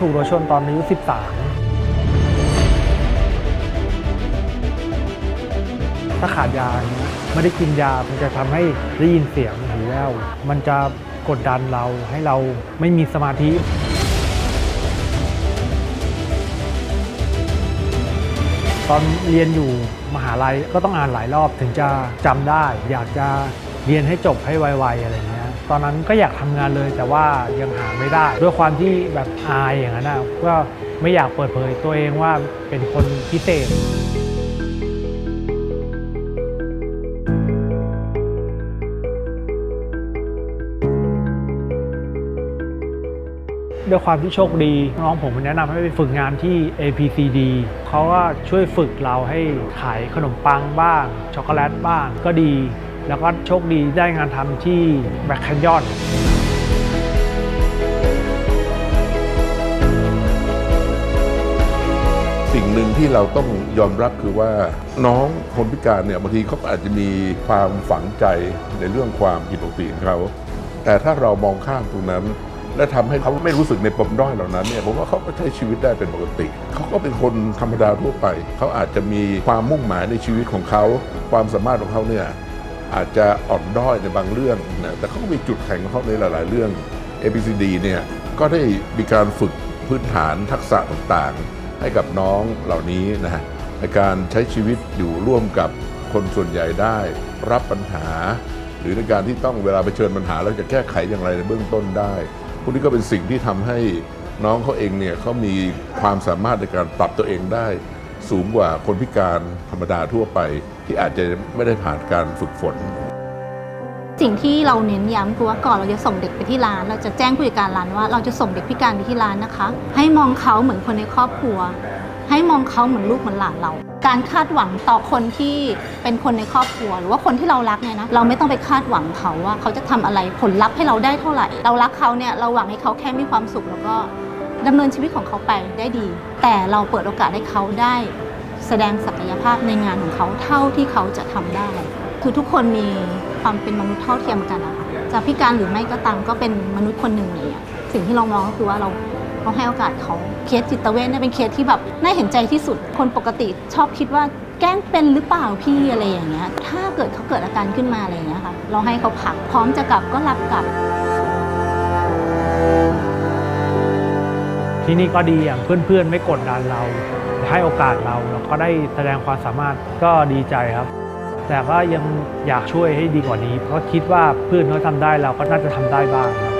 ถูกรถชนตอนอายุ 13 ถ้าขาดยาเงี้ยไม่ได้กินยา มันจะทำให้ได้ยินเสียงหูแว่วมันจะกดดันเราให้เราไม่มีสมาธิตอนเรียนอยู่มหาลัยก็ต้องอ่านหลายรอบถึงจะจำได้ อยากจะเรียนให้จบให้ไวๆอะไรเงี้ย ตอนนั้นก็อยากทำงานเลย แต่ว่ายังหาไม่ได้ ด้วยความที่แบบอายอย่างนั้นนะก็ไม่อยากเปิดเผยตัวเองว่าเป็นคนพิเศษด้วยความที่โชคดีน้องผมแนะนำให้ไปฝึกงานที่ APCD เขาก็ช่วยฝึกเราให้ขายขนมปังบ้าง ช็อกโกแลตบ้างก็ดี แล้วก็โชคดีได้งานทำที่แบคแคนยอนสิ่งหนึ่งที่เราต้องยอมรับคือว่าน้องคนพิการเนี่ยบางทีเขาอาจจะมีความฝังใจในเรื่องความผิดปกติของเขา แต่ถ้าเรามองข้ามตรงนั้น และทำให้เขาไม่รู้สึกในปมด้อยเหล่านั้นเนี่ยผมว่าเขาก็ใช้ชีวิตได้เป็นปกติ เขาก็เป็นคนธรรมดาทั่วไป เขาอาจจะมีความมุ่งหมายในชีวิตของเขา ความสามารถของเขาเนี่ย อาจจะอ่อนด้อยในบางเรื่องนะแต่เขาก็มีจุดแข็งของเขาในหลาย ๆ เรื่อง ABCD เนี่ยก็ได้มีการฝึกพื้นฐานทักษะต่างๆ ให้กับน้องเหล่านี้นะในการใช้ชีวิตอยู่ร่วมกับคนส่วนใหญ่ได้ รับปัญหา หรือในการที่ต้องเวลาไปเชิญปัญหาแล้วจะแก้ไขอย่างไรในเบื้องต้นได้พวกนี้ก็เป็นสิ่งที่ทำให้น้องเขาเองเนี่ยเขามีความสามารถในการปรับตัวเองได้ สูงกว่าคนพิการธรรมดาทั่วไปที่อาจจะไม่ได้ผ่านการฝึกฝน สิ่งที่เราเน้นย้ำคือว่าก่อนเราจะส่งเด็กไปที่ร้าน เราจะแจ้งผู้จัดการร้านว่าเราจะส่งเด็กพิการไปที่ร้านนะคะ ให้มองเขาเหมือนคนในครอบครัว ให้มองเขาเหมือนลูกเหมือนหลานเรา การคาดหวังต่อคนที่เป็นคนในครอบครัว หรือว่าคนที่เรารักเนี่ยนะเราไม่ต้องไปคาดหวังเขาว่าเขาจะทำอะไรผลลัพธ์ให้เราได้เท่าไหร่ เรารักเขาเนี่ยเราหวังให้เขาแค่มีความสุขแล้วก็ ดำเนินชีวิตของเขาไปได้ดี แต่เราเปิดโอกาสให้เขาได้แสดงศักยภาพในงานของเขาเท่าที่เขาจะทำได้ คือทุกคนมีความเป็นมนุษย์เท่าเทียมกันนะคะจะพิการหรือไม่ก็ตามก็เป็นมนุษย์คนหนึ่งอย่างเงี้ยสิ่งที่เรามองก็คือว่าเราเราให้โอกาสเขาเคสจิตเวชเนี่ยเป็นเคสที่แบบน่าเห็นใจที่สุด คนปกติชอบคิดว่าแกล้งเป็นหรือเปล่าพี่อะไรอย่างเงี้ย ถ้าเกิดเขาเกิดอาการขึ้นมาอะไรอย่างเงี้ยค่ะ เราให้เขาพักพร้อมจะกลับก็รับกลับ ที่นี่ก็ดีอย่างเพื่อนๆ ไม่กดดันเรา ให้โอกาสเราเราก็ได้แสดงความสามารถก็ดีใจครับ แต่ก็ยังอยากช่วยให้ดีกว่านี้ เพราะคิดว่าเพื่อนเขาทำได้เราก็น่าจะทำได้บ้างครับ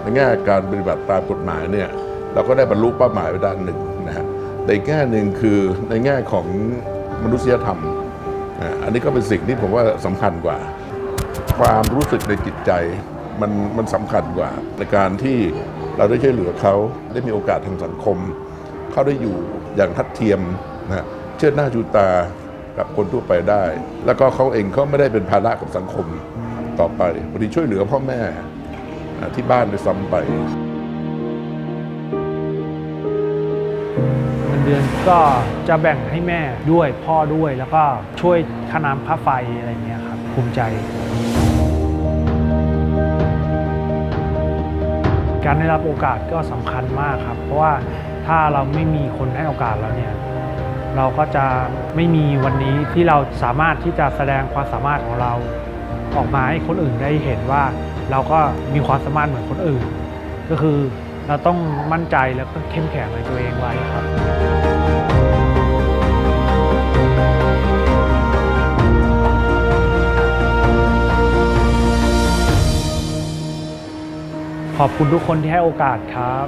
ในแง่การปฏิบัติตามกฎหมายเนี่ยเราก็ได้บรรลุเป้าหมายไปด้านหนึ่งนะฮะแต่อีกแง่หนึ่งคือในแง่ของมนุษยธรรม อันนี้ก็เป็นสิ่งที่ผมว่าสำคัญกว่า ความรู้สึกในจิตใจมันมันสำคัญกว่า ในการที่เราได้ช่วยเหลือเขาได้มีโอกาสทางสังคม เขาได้อยู่อย่างทัดเทียมนะเชิดหน้าชูตากับคนทั่วไปได้ แล้วก็เขาเองเขาไม่ได้เป็นภาระกับสังคมต่อไปบางทีช่วยเหลือพ่อแม่ที่บ้านด้วยซ้ำไปเงินเดือนก็จะแบ่งให้แม่ด้วยพ่อด้วยแล้วก็ช่วยค่าน้ำค่าไฟอะไรเงี้ย ภูมิใจ การได้รับโอกาสก็สำคัญมากครับ เพราะว่าถ้าเราไม่มีคนให้โอกาสเราเนี่ยเราก็จะไม่มีวันนี้ที่เราสามารถที่จะแสดงความสามารถของเรา ออกมาให้คนอื่นได้เห็นว่า เราก็มีความสามารถเหมือนคนอื่น ก็คือเราต้องมั่นใจแล้วก็เข้มแข็งในตัวเองไว้ครับ ขอบคุณทุกคนที่ให้โอกาสครับ